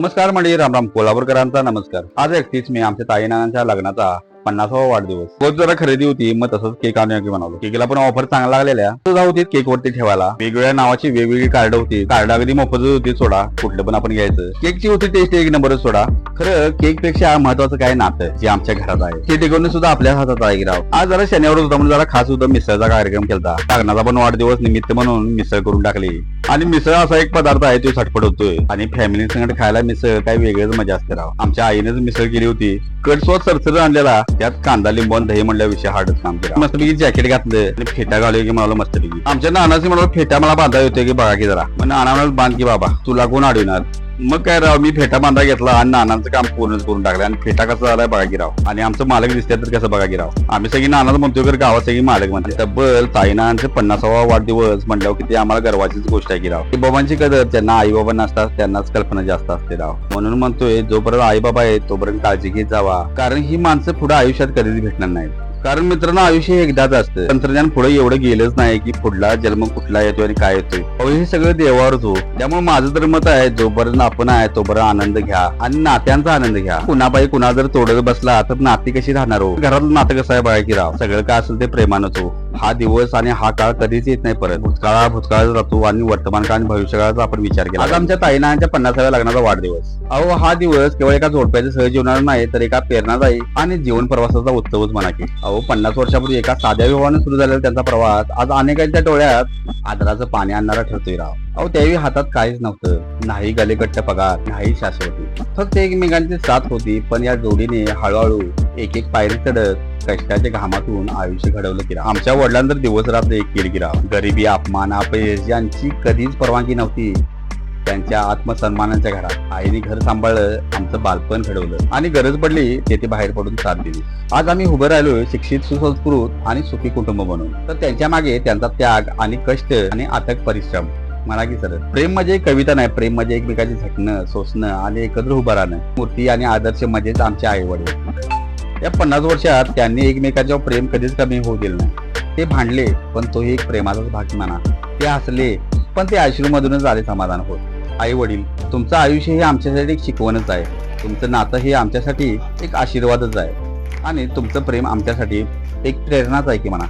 नमस्कार मंडळी रामराम कोल्हापूरकरांचा नमस्कार. आज एकतीस मी आमच्या ताईनानांच्या लग्नाचा पन्नासावा वाढदिवस. रोज जरा खरेदी होती मग तसंच केक आणूया की म्हणालो. केकला पण ऑफर चांगला लागलेल्या जाऊ होती केक वरती ठेवायला. वेगवेगळ्या नावाची वेगवेगळी कार्ड होती. कार्ड अगदी मोफत होती सोडा. कुठलं पण आपण घ्यायचं. केकची होती टेस्ट एक नंबरच सोडा. खरं केकपेक्षा महत्वाचं काय नातं जे आमच्या घरात आहे. ते टिकवणं सुद्धा आपल्या हातात आहे राव. आज जरा शनिवार होता म्हणून जरा खास होता. मिसळचा कार्यक्रम केला लग्नाचा पण वाढदिवस निमित्त म्हणून मिसळ करून टाकली. आणि मिसळ असा एक पदार्थ आहे तो सटपट होतोय. आणि फॅमिली संगत खायला मिसळ काय वेगळीच मजा असते राव. आमच्या आईनेच मिसळ केली होती. कटसोत सरसर आणलेला. त्यात कांदा लिंबून दही म्हणल्या विषय हार्डच काम केला. मस्तपैकी जॅकेट घातलं आणि फेटा घालू की मला मस्तपैकी. आमच्या नानाचे म्हणाल फेटा मला बांधा होते की बघा की जरा. मग नाना म्हणाल, बांध की बाबा तुला कोण अडविणार? मग काय राव मी फेटा बांधा घेतला आणि नानांचं काम पूर्णच करून टाकलं. आणि फेटा कसा झालाय बघा की राव. आणि आमचं मालक दिसतात तर कसं बघा की राव. आम्ही सगळी नानाच म्हणतोय तर गावात सगळी मालक म्हणते. तब्बल ताईनांचे पन्नासावा वाढदिवस म्हटल्यावर किती आम्हाला गर्वाचीच गोष्ट आहे की राव. की बाबांची कदर त्यांना आई बाबा नसतात त्यांनाच कल्पना जास्त असते राव. म्हणून म्हणतोय जोपर्यंत आई बाबा आहे तोपर्यंत काळजी घेत जावा. कारण ही माणसं पुढे आयुष्यात कधीच भेटणार नाहीत. कारण मित्रांनो आयुष्य हे एकदाच असतं. तंत्रज्ञान पुढे एवढं गेलंच नाही की पुढला जन्म कुठला येतोय आणि काय येतोय. अहो, हे सगळं देवावरच हो त्यामुळे माझं तर मत आहे जोपर्यंत आपण आहे तोपर्यंत आनंद घ्या. आणि नात्यांचा आनंद घ्या. कुणाबाई कुणा जर तोडत बसला तर नाती कशी राहणार हो? घरातलं नातं कसं आहे बाळकी राव? सगळं काय असेल ते प्रेमानंच हो. हा दिवस आणि हा काळ कधीच येत नाही परत. भूतकाळा भूतकाळाचा जातो आणि वर्तमान काळ आणि भविष्यकाळाचा आपण विचार केला. आज आमच्या ताईनाच्या पन्नासाव्या लग्नाचा वाढदिवस. अहो हा दिवस केवळ एका झोडप्याच्या सहजीवनाला नाही तर एका प्रेरणादायी आणि जीवन प्रवासाचा उत्सवच म्हणा की. अहो पन्नास वर्षापूर्वी एका साध्या विवाहाने सुरू झालेला त्यांचा प्रवास आज अनेकांच्या डोळ्यात आदराचं पाणी आणणारा ठरतोय राव. अहो त्यावेळी हातात काहीच नव्हतं. नाही गलेकट्ट पगार नाही शाश्वती. फक्त एकमेकांची साथ होती पण या जोडीने हळूहळू एक एक पायरी चढत कष्टाच्या घामातून आयुष्य घडवलं की आमच्या वडिलांतर दिवस रात्र एक केली गरिबी अपमान अपयश यांची कधीच परवानगी नव्हती. त्यांच्या आत्मसन्मानाच्या घरात आईने घर सांभाळलं आमचं बालपण घडवलं. आणि गरज पडली तेथे बाहेर पडून साथ दिली. आज आम्ही उभं राहिलोय शिक्षित सुसंस्कृत आणि सुखी कुटुंब म्हणून. तर त्यांच्या मागे त्यांचा त्याग आणि कष्ट आणि अथक परिश्रम. म्हणा की सर प्रेम म्हणजे कविता नाही प्रेम म्हणजे एकमेकाचे झटणं सोसणं आणि एकत्र उभं राहणं. मूर्ती आणि आदर्श म्हणजेच आमचे आई वडील या पन्नास वर्षात त्यांनी एकमेकाच्यावर प्रेम कधीच कमी होऊ दिलं नाही. ते भांडले पण तोही एक प्रेमाचाच भाग म्हणा ते हसले पण ते अश्रूमधूनच आले समाधान होत. आई वडील तुमचं आयुष्य हे आमच्यासाठी एक शिकवणच आहे. तुमचं नातं हे आमच्यासाठी एक आशीर्वादच आहे. आणि तुमचं प्रेम आमच्यासाठी एक प्रेरणाच आहे की म्हणा.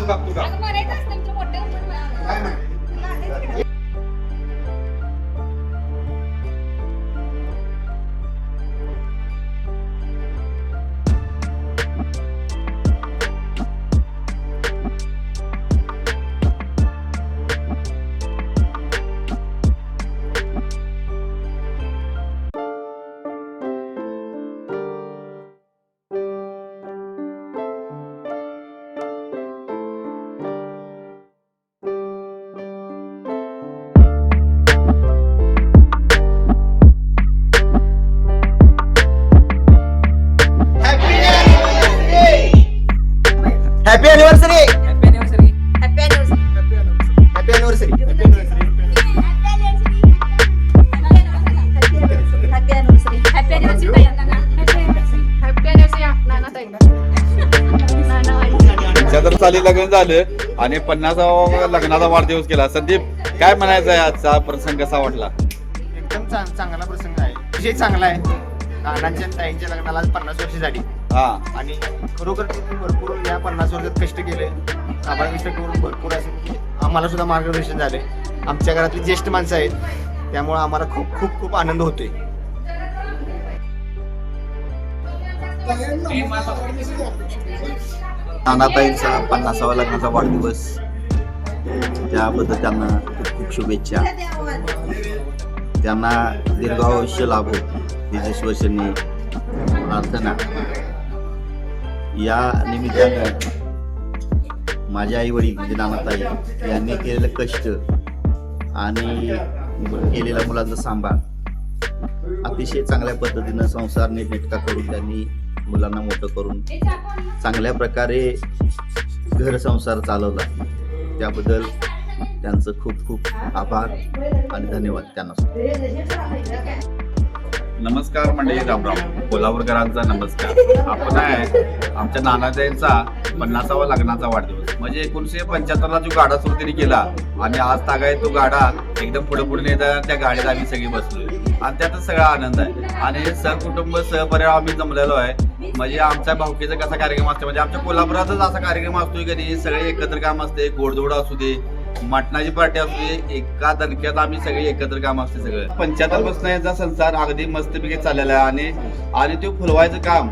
Tukang, you tukang. चाली लग्न झालं आणि पन्नासावा लग्नाचा वाढदिवस केला. संदीप काय म्हणायचं आहे आजचा प्रसंग कसा वाटला? एकदम चांग- चांगला प्रसंग आहे. विषय चांगला आहे. नानांच्या आणि ताईंच्या लग्नाला आज पन्नास वर्ष झाली हा. आणि खरोखर त्यांनी भरपूर या पन्नास वर्षात कष्ट केले. कष्ट करून भरपूर असं म्हणजे आम्हाला सुद्धा मार्गदर्शन झाले. आमच्या घरातली ज्येष्ठ माणसं आहेत. त्यामुळे आम्हाला खूप खूप खूप आनंद होतोय. नानाताईंचा पन्नासावा लग्नाचा वाढदिवस. त्याबद्दल त्यांना खूप खूप शुभेच्छा. त्यांना दीर्घायुष्य लाभो विजेश्वरशनी प्रार्थना. या निमित्तानं माझे आई वडील म्हणजे नानाताई यांनी केलेलं कष्ट आणि केलेल्या मुलांचा सांभाळ अतिशय चांगल्या पद्धतीनं संसार नीटनेटका करून त्यांनी मुलांना मोठं करून चांगल्या प्रकारे घर संसार चालवला. त्याबद्दल त्यांचं खूप खूप आभार आणि धन्यवाद त्यांना. नमस्कार मंडळी रामराम. कोल्हापूरकरांचा नमस्कार. आपण आहे आमच्या नानाजाईंचा पन्नासावा लग्नाचा वाढदिवस. म्हणजे एकोणीशे पंच्याहत्तरला जो गाडा सुरू त्यांनी केला आणि आज तागाय तो गाडा एकदम पुढे पुढे नेता त्या गाडीत आम्ही सगळी बसलोय. आणि त्यातच सगळा आनंद आहे. आणि सहकुटुंब सहपरिवार आम्ही जमलेलो आहे. म्हणजे आमच्या भाऊकीचा कसा कार्यक्रम असतो म्हणजे आमच्या कोल्हापुरातच असा कार्यक्रम असतोय की नाही सगळे एकत्र काम असते गोडधोड असू दे मटणाची पार्टी असते एका दणक्यात आम्ही सगळे एकत्र काम असते सगळं. पंच्याहत्तरपासून याचा संसार अगदी मस्तपैकी चाललेला आहे आणि आणि ते फुलवायचं काम.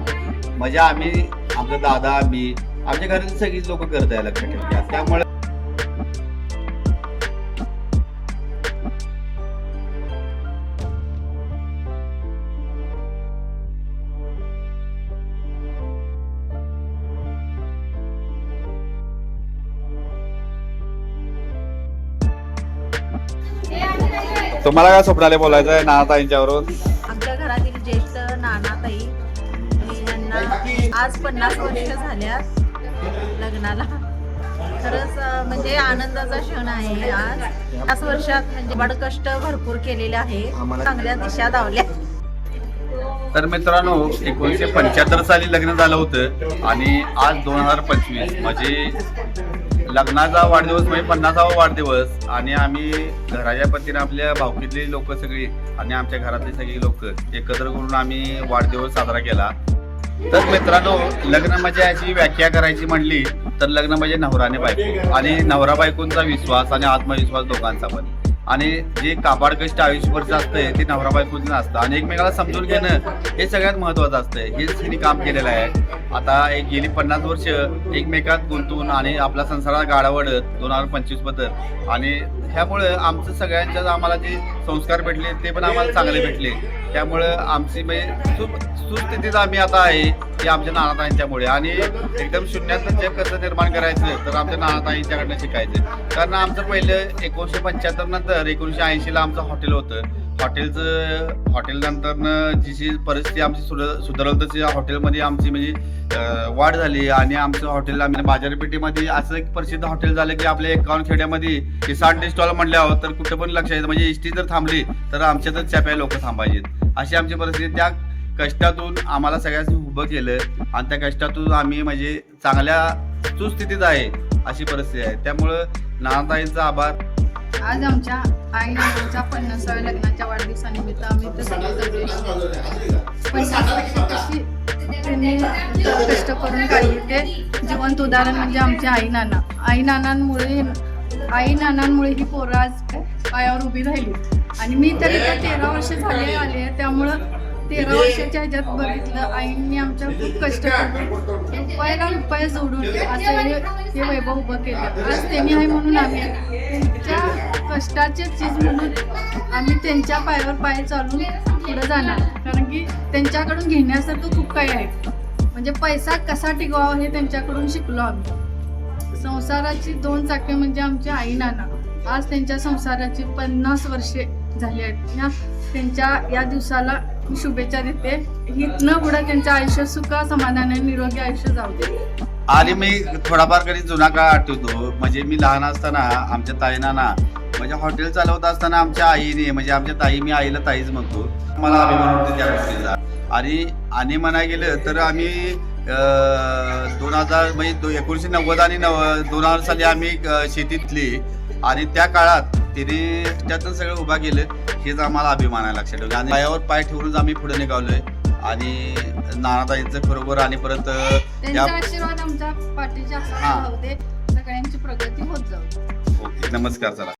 म्हणजे आम्ही आमचा दादा मी आमच्या घरातील सगळीच लोक करत आहे लक्षात ठेवतात त्यामुळे तुम्हाला काय स्वप्नाले बोलायचं आहे नानाताईंच्यावरून? आमच्या घरातील ज्येष्ठ नानाताई यांना आज पन्नास वर्ष झाल्यात लग्नाला. खरंच म्हणजे आनंदाचा क्षण आहे आज. पन्नास वर्षात म्हणजे बड कष्ट भरपूर केलेले आहे. चांगल्या दिशा दावल्या तर मित्रांनो एकोणीसशे पंच्याहत्तर साली लग्न झालं होतं आणि आज दोन हजार पंचवीस म्हणजे लग्नाचा वाढदिवस म्हणजे पन्नासावा वाढदिवस. आणि आम्ही घराच्या पतीने आपल्या भावकीतली लोक सगळी आणि आमच्या घरातली सगळी लोक एकत्र करून आम्ही वाढदिवस साजरा केला. तर मित्रांनो लग्न म्हणजे अशी व्याख्या करायची म्हणली तर लग्न म्हणजे नवराने बायको. आणि नवरा बायकोंचा विश्वास आणि आत्मविश्वास दोघांचा पण. आणि जे काबाड कष्ट आयुष्यभरचं असतंय ते नवरा बायकोचं असतं. आणि एकमेकाला समजून घेणं हे सगळ्यात महत्वाचं असतंय. हेच तिने काम केलेलं आहे. आता एक गेली पन्नास वर्ष एकमेकात गुंतून आणि आपला संसारात गाडावडत दोन हजार पंचवीसबद्दल आणि ह्यामुळं आमचं सगळ्यांच्या आम्हाला जे संस्कार भेटले ते पण आम्हाला चांगले भेटले. त्यामुळं आमची म्हणजे सु सुस्थितीत आम्ही आता आहे की आमच्या नानाताईंच्यामुळे आणि एकदम शून्यात जे कसं निर्माण करायचं तर आमच्या नानाताईंच्याकडनं शिकायचं. कारण आमचं पहिलं एकोणीसशे पंच्याहत्तर नंतर एकोणीसशे ऐंशीला आमचं हॉटेल होतं. हॉटेलचं हॉटेल नंतरनं जी परिस्थिती आमची सुध सुधारल तशी हॉटेलमध्ये आमची म्हणजे वाढ झाली. आणि आमचं हॉटेल आम्ही बाजारपेठेमध्ये असं एक प्रसिद्ध हॉटेल झालं की आपल्या एकावन्न खेड्यामध्ये ते साठ स्टॉल म्हणल्यावर हो, तर कुठं पण लक्ष येतं म्हणजे एसटी जर थांबली तर आमच्यातच चॅप्या लोक थांबायचे अशी आमची परिस्थिती. त्या कष्टातून आम्हाला सगळ्यांनी उभं केलं. आणि त्या कष्टातून आम्ही म्हणजे चांगल्या सुस्थितीत आहे अशी परिस्थिती आहे. त्यामुळं नानाताईंचा आभार. आज आमच्या आई नानांच्या पन्नासाव्या लग्नाच्या वाढदिवसानिमित्त आम्ही तर सगळे कशी त्यांनी कष्ट करून काढली ते जिवंत उदाहरण म्हणजे आमच्या आई नाना. आई नानांमुळे आई नानांमुळे ही पोरं आज पायावर उभी राहिली. आणि मी तर तेरा वर्ष झाले आले त्यामुळं तेरा वर्षाच्या ह्याच्यात बघितलं. आईंनी आमच्या खूप कष्ट करून रुपयाला रुपये जोडून असं हे वैभव उभं केलं. आज त्यांनी आहे म्हणून आम्ही त्यांच्या कष्टाचे चीज म्हणून आम्ही त्यांच्या पायावर पाय चालून पुढे जाणार. कारण की त्यांच्याकडून घेण्यासारखं खूप काही आहे. म्हणजे पैसा कसा टिकवावा हे त्यांच्याकडून शिकलो आम्ही. संसाराची दोन चाके म्हणजे आमचे आई नाना. आज त्यांच्या संसाराची पन्नास वर्षे झाली आहेत. या त्यांच्या या दिवसाला शुभेच्छा देते. हितनं पुढे त्यांचं आयुष्य सुख समाधानाने निरोगी आयुष्य जाऊ दे. आणि मी थोडाफार कधी जुना काळ आठवतो. म्हणजे मी लहान असताना आमच्या ताईना ना म्हणजे हॉटेल चालवत असताना आमच्या आईने म्हणजे आमच्या ताई मी आईला ताईच म्हणतो. मला अभिमान होते त्या गोष्टीचा. आणि आणि म्हणाय गेलं तर आम्ही दोन हजार म्हणजे एकोणीसशे नव्वद आणि नव दोन हजार साली आम्ही शेतीतली. आणि त्या काळात तिने त्यातून सगळं उभा केलं हेच आम्हाला अभिमान आहे लक्षात ठेवलं आणि पायावर पाय ठेवूनच आम्ही पुढे निघालोय आणि नानाताईंचं खरोखर आणि परत या आशीर्वाद आमच्या पाठीच्या हा. सगळ्यांची प्रगती होत जाऊ. ओके नमस्कार चला